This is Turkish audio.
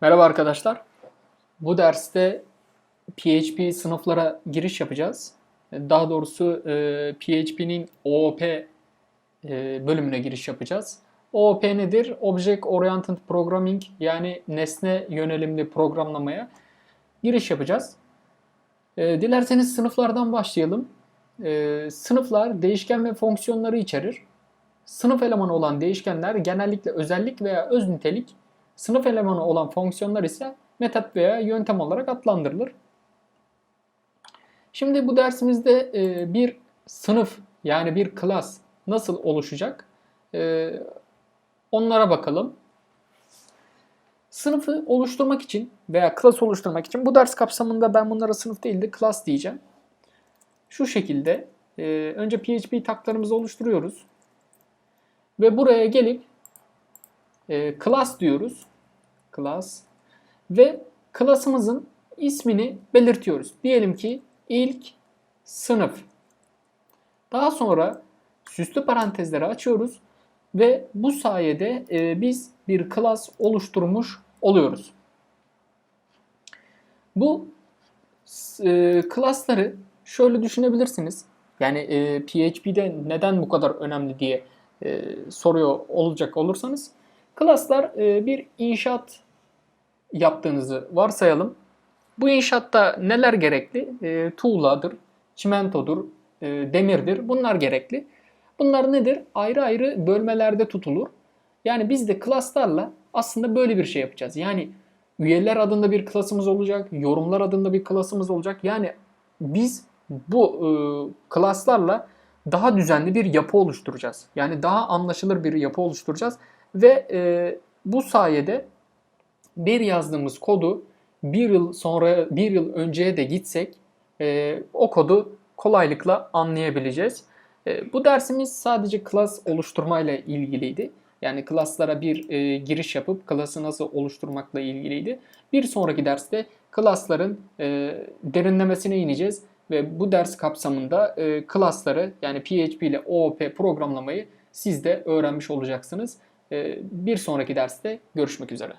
Merhaba arkadaşlar. Bu derste PHP sınıflara giriş yapacağız. Daha doğrusu e, PHP'nin OOP e, bölümüne giriş yapacağız. OOP nedir? Object Oriented Programming yani nesne yönelimli programlamaya giriş yapacağız. E, Dilerseniz sınıflardan başlayalım. E, Sınıflar değişken ve fonksiyonları içerir. Sınıf elemanı olan değişkenler genellikle özellik veya öz nitelik, sınıf elemanı olan fonksiyonlar ise metot veya yöntem olarak adlandırılır. Şimdi bu dersimizde e, bir sınıf yani bir klas nasıl oluşacak? E, onlara bakalım. Sınıfı oluşturmak için veya klas oluşturmak için bu ders kapsamında ben bunlara sınıf değil de klas diyeceğim. Şu şekilde e, önce PHP taklarımızı oluşturuyoruz. Ve buraya gelip class diyoruz. Class. Ve class'ımızın ismini belirtiyoruz. Diyelim ki ilk sınıf. Daha sonra süslü parantezleri açıyoruz ve bu sayede e, biz bir class oluşturmuş oluyoruz. Bu e, class'ları şöyle düşünebilirsiniz. Yani e, PHP'de neden bu kadar önemli diye e, soruyor olacak olursanız class'lar e, bir inşaat yaptığınızı varsayalım. Bu inşaatta neler gerekli? E, tuğladır, çimentodur, e, demirdir. Bunlar gerekli. Bunlar nedir? Ayrı ayrı bölmelerde tutulur. Yani biz de class'larla aslında böyle bir şey yapacağız. Yani üyeler adında bir klasımız olacak, yorumlar adında bir klasımız olacak. Yani biz bu e, class'larla daha düzenli bir yapı oluşturacağız. Yani daha anlaşılır bir yapı oluşturacağız ve e, bu sayede bir yazdığımız kodu bir yıl sonra bir yıl önceye de gitsek e, o kodu kolaylıkla anlayabileceğiz. E, bu dersimiz sadece class oluşturmayla ilgiliydi. Yani class'lara bir e, giriş yapıp class'ı nasıl oluşturmakla ilgiliydi. Bir sonraki derste class'ların e, derinlemesine ineceğiz ve bu ders kapsamında e, class'ları yani PHP ile OOP programlamayı siz de öğrenmiş olacaksınız. E, bir sonraki derste görüşmek üzere.